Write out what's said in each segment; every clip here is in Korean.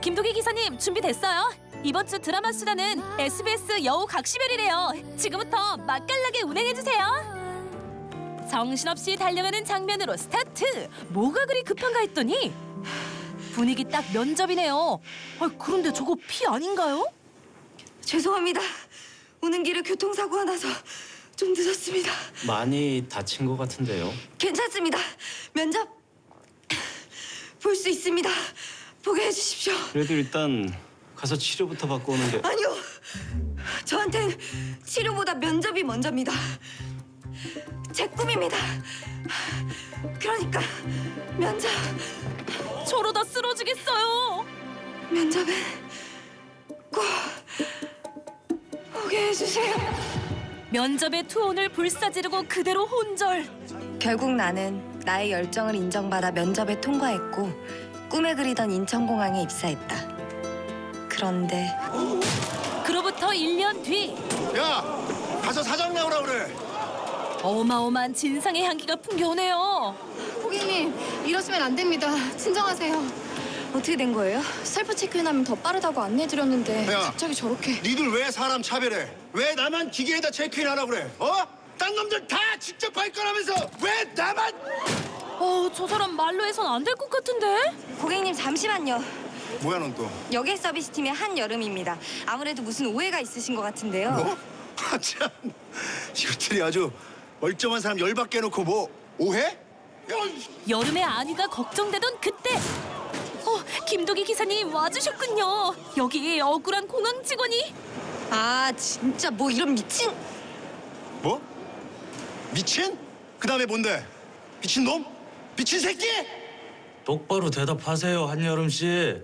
김도기 기사님 준비됐어요? 이번 주 드라마 수다는 SBS 여우 각시별이래요. 지금부터 맛깔나게 운행해 주세요. 정신없이 달려가는 장면으로 스타트. 뭐가 그리 급한가 했더니 분위기 딱 면접이네요. 아, 그런데 저거 피 아닌가요? 죄송합니다. 오는 길에 교통사고가 나서 좀 늦었습니다. 많이 다친 것 같은데요. 괜찮습니다. 면접 볼 수 있습니다. 보게 해주십시오. 그래도 일단 가서 치료부터 받고 오는 게 아니요. 저한텐 치료보다 면접이 먼저입니다. 제 꿈입니다. 그러니까 면접, 저러다 쓰러지겠어요. 면접은 꼭 보게 해주세요. 면접의 투혼을 불사지르고 그대로 혼절. 결국 나는 나의 열정을 인정받아 면접에 통과했고 꿈에 그리던 인천공항에 입사했다. 그런데 그로부터 1년 뒤 야, 가서 사장 나오라 그래. 어마어마한 진상의 향기가 풍겨오네요. 고객님 이러시면 안 됩니다. 진정하세요. 어떻게 된 거예요? 셀프 체크인하면 더 빠르다고 안내해드렸는데 야. 갑자기 저렇게 니들 왜 사람 차별해? 왜 나만 기계에다 체크인 하라 그래? 어? 딴 놈들 다 직접 발권하면서 왜 나만? 어, 저 사람 말로 해선 안 될 것 같은데? 고객님 잠시만요. 뭐야 넌 또? 여객 서비스팀의 한여름입니다. 아무래도 무슨 오해가 있으신 것 같은데요. 뭐? 아 참, 이것들이 아주 멀쩡한 사람 열받게 해놓고 뭐 오해? 야, 여름의 안위가 걱정되던 그때 어, 김도기 기사님 와주셨군요. 여기 억울한 공항 직원이 아 진짜 뭐 이런 미친 뭐? 미친? 그 다음에 뭔데? 미친 놈? 미친 새끼? 똑바로 대답하세요 한여름 씨.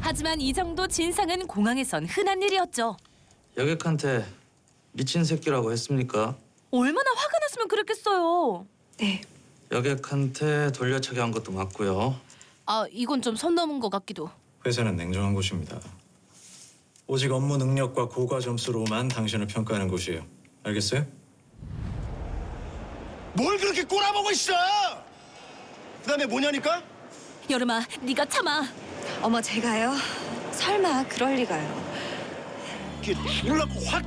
하지만 이 정도 진상은 공항에선 흔한 일이었죠. 여객한테 미친 새끼라고 했습니까? 얼마나 화가 났으면 그랬겠어요. 네 여객한테 돌려차기 한 것도 맞고요. 아, 이건 좀 선 넘은 것 같기도. 회사는 냉정한 곳입니다. 오직 업무 능력과 고과 점수로만 당신을 평가하는 곳이에요. 알겠어요? 뭘 그렇게 꼬라보고 있어? 그 다음에 뭐냐니까? 여름아, 네가 참아. 어머 제가요 설마 그럴 리가요 이게 죽을라고 확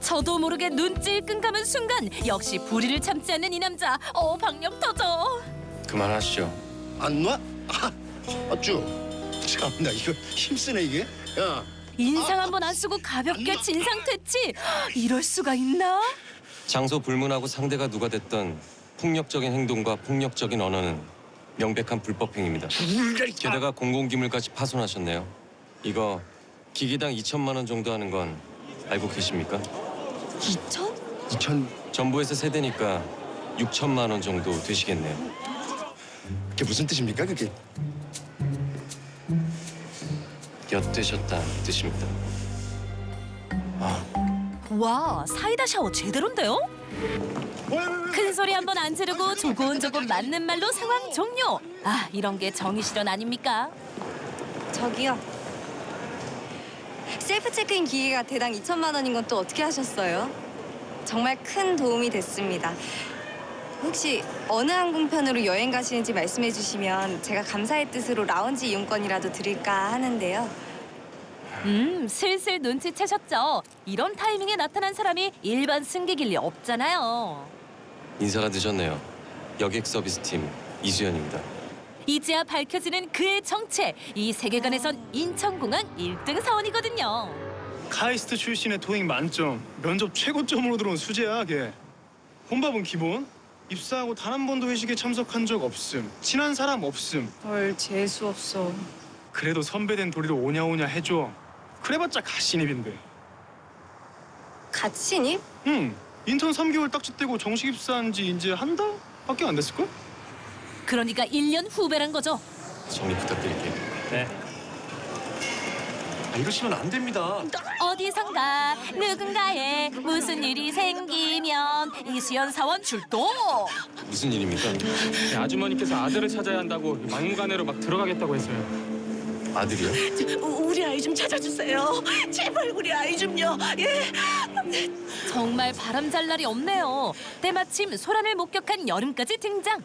저도 모르게 눈질 끈감은 순간 역시 불의를 참지 않는 이 남자. 어, 박력 터져. 그만하시죠. 안 놔? 아, 어쭈? 참나 이거 힘쓰네 이게. 야, 인상 한 번 안 쓰고 가볍게 진상 퇴치. 이럴 수가 있나? 장소 불문하고 상대가 누가 됐던 폭력적인 행동과 폭력적인 언어는 명백한 불법 행위입니다. 게다가 공공기물까지 파손하셨네요. 이거 기기당 2천만 원 정도 하는 건 알고 계십니까? 2천? 이천 정부에서 세대니까 6천만 원 정도 되시겠네요. 그게 무슨 뜻입니까 그게? 엿드셨다는 뜻입니다. 와, 사이다 샤워 제대로인데요? 큰 소리 한 번 안 지르고 조곤조곤 맞는 말로 상황 종료. 아, 이런 게 정의 실현 아닙니까? 저기요 셀프 체크인 기계가 대당 2천만 원인 건 또 어떻게 하셨어요? 정말 큰 도움이 됐습니다. 혹시 어느 항공편으로 여행 가시는지 말씀해 주시면 제가 감사의 뜻으로 라운지 이용권이라도 드릴까 하는데요. 음, 슬슬 눈치채셨죠? 이런 타이밍에 나타난 사람이 일반 승객일 리 없잖아요. 인사가 늦었네요. 여객 서비스 팀 이수연입니다. 이제야 밝혀지는 그의 정체. 이 세계관에선 인천공항 1등 사원이거든요. 카이스트 출신의 토익 만점, 면접 최고점으로 들어온 수재야, 걔. 혼밥은 기본. 입사하고 단 한 번도 회식에 참석한 적 없음. 친한 사람 없음. 헐 재수 없어. 그래도 선배된 도리로 오냐오냐 해줘. 그래봤자 가신입인데. 가치님? 응, 인턴 3개월 딱지 떼고 정식 입사한 지 이제 한 달 밖에 안 됐을걸? 그러니까 1년 후배란 거죠. 정리 부탁드릴게요. 아, 이러시면 안 됩니다. 어디선가 누군가에 무슨 일이 생기면 이수연 사원 출동. 무슨 일입니까? 네, 아주머니께서 아들을 찾아야 한다고 막무가내로 막 들어가겠다고 해서요. 아들이요? 우리 아이 좀 찾아주세요. 제발 우리 아이 좀요. 예. 정말 바람 잘 날이 없네요. 때마침 소란을 목격한 여름까지 등장.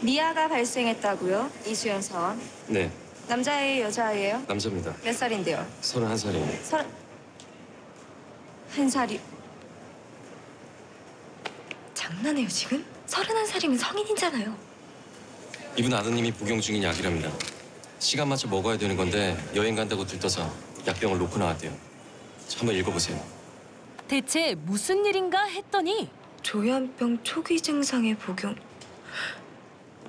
미아가 발생했다고요? 이수연 사원. 네, 남자예요, 여자예요? 남자입니다. 몇 살인데요? 31살이에요. 서른 한 살이 장난해요 지금? 서른한 살이면 성인이잖아요. 이분 아드님이 복용 중인 약이랍니다. 시간 맞춰 먹어야 되는 건데 여행 간다고 들떠서 약병을 놓고 나왔대요. 자, 한번 읽어보세요. 대체 무슨 일인가 했더니 조현병 초기 증상의 복용.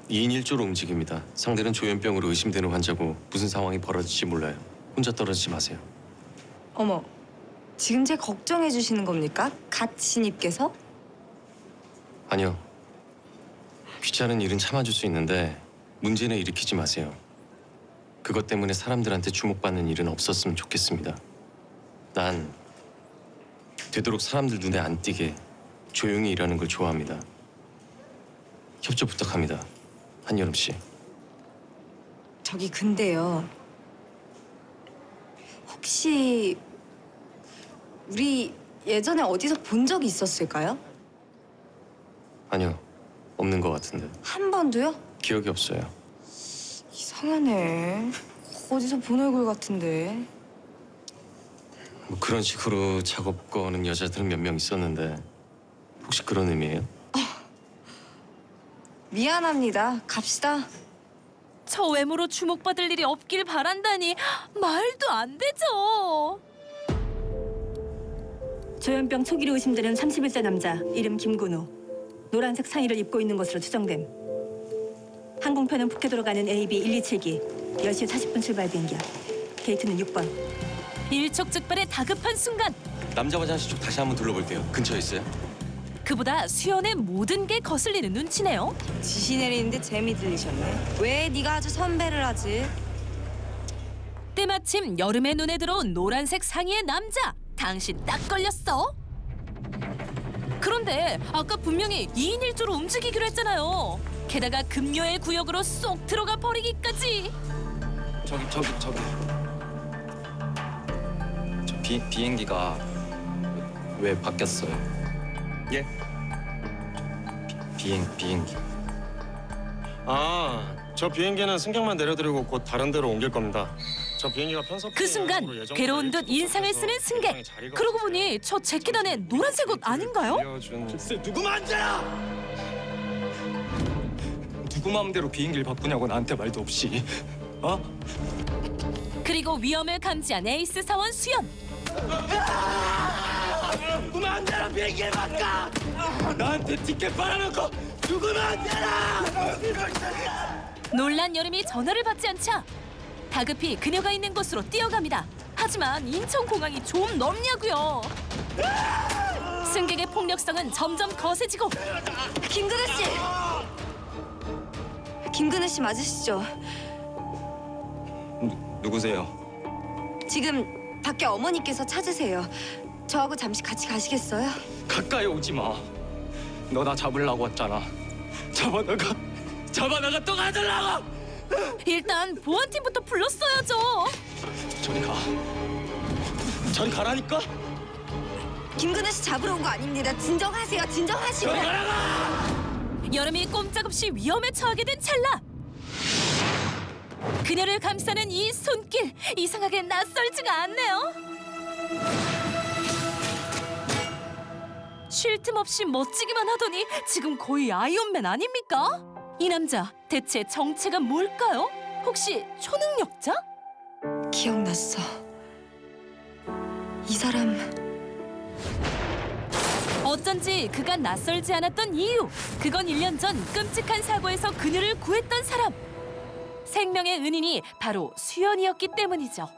2인 1조로 움직입니다. 상대는 조현병으로 의심되는 환자고 무슨 상황이 벌어질지 몰라요. 혼자 떨어지지 마세요. 어머, 지금 제 걱정해 주시는 겁니까? 갓 신입께서? 아니요. 귀찮은 일은 참아줄 수 있는데 문제는 일으키지 마세요. 그것 때문에 사람들한테 주목받는 일은 없었으면 좋겠습니다. 난 되도록 사람들 눈에 안 띄게 조용히 일하는 걸 좋아합니다. 협조 부탁합니다. 한여름 씨. 저기 근데요. 혹시 우리 예전에 어디서 본 적이 있었을까요? 아니요. 없는 것 같은데. 한 번도요? 기억이 없어요. 이상하네. 어디서 본 얼굴 같은데. 뭐 그런 식으로 작업 거는 여자들은 몇 명 있었는데 혹시 그런 의미예요? 미안합니다. 갑시다. 저 외모로 주목받을 일이 없길 바란다니 말도 안 되죠. 조현병 초기로 의심되는 31세 남자 이름 김근우 노란색 상의를 입고 있는 것으로 추정됨 항공편은 북해도로 가는 AB 127기 10시 40분 출발 비행기야 게이트는 6번 일촉즉발의 다급한 순간 남자 화장실 쪽 다시 한번 둘러볼게요. 근처에 있어요? 그보다 수연의 모든 게 거슬리는 눈치네요. 지시 내리는데 재미 들리셨네. 왜 네가 아주 선배를 하지? 때마침 여름의 눈에 들어온 노란색 상의의 남자. 당신 딱 걸렸어. 그런데 아까 분명히 2인 1조로 움직이기로 했잖아요. 게다가 금요의 구역으로 쏙 들어가 버리기까지. 저기 저기 저기 저 비, 비행기가 왜 바뀌었어요? 예? 비, 비행 비행기 아, 저 비행기는 승객만 내려드리고 곧 다른 데로 옮길 겁니다. 저 비행기가 편서 그 순간 괴로운 듯 인상을 쓰는 승객. 그러고 보니 저 재킷 안에 노란색 옷 아닌가요? 누구 만져라! 누구 마음대로 비행기를 바꾸냐고 나한테 말도 없이 어? 그리고 위험을 감지한 에이스 사원 수연. 누구 만져라 비행기를 바꿔! 나한테 티켓 팔아놓고 누구 만져라! 놀란 여름이 전화를 받지 않자 다급히 그녀가 있는 곳으로 뛰어갑니다. 하지만 인천공항이 좀 넓냐고요. 승객의 폭력성은 점점 거세지고 김근우 씨. 김근우 씨 맞으시죠? 누구세요? 지금 밖에 어머니께서 찾으세요. 저하고 잠시 같이 가시겠어요? 가까이 오지 마. 너 나 잡으려고 왔잖아. 잡아다가 잡아다가 또 가들라고. 일단 보안팀부터 불렀어야죠. 저리 가. 저리 가라니까. 김근우 씨 잡으러 온 거 아닙니다. 진정하세요. 진정하시고. 여름이 꼼짝없이 위험에 처하게 된 찰나. 그녀를 감싸는 이 손길 이상하게 낯설지가 않네요. 쉴 틈 없이 멋지기만 하더니 지금 거의 아이언맨 아닙니까? 이 남자 대체 정체가 뭘까요? 혹시 초능력자? 기억났어. 이 사람 어쩐지 그가 낯설지 않았던 이유. 그건 1년 전 끔찍한 사고에서 그녀를 구했던 사람. 생명의 은인이 바로 수연이었기 때문이죠.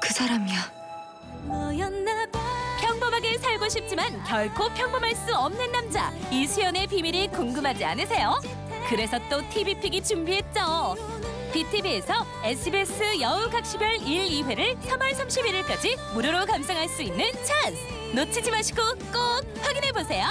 그 사람이야. 평범하게 살고 싶지만 결코 평범할 수 없는 남자. 이수연의 비밀이 궁금하지 않으세요? 그래서 또 TV픽이 준비했죠. BTV에서 SBS 여우 각시별 1, 2회를 3월 31일까지 무료로 감상할 수 있는 찬스 놓치지 마시고 꼭 확인해 보세요.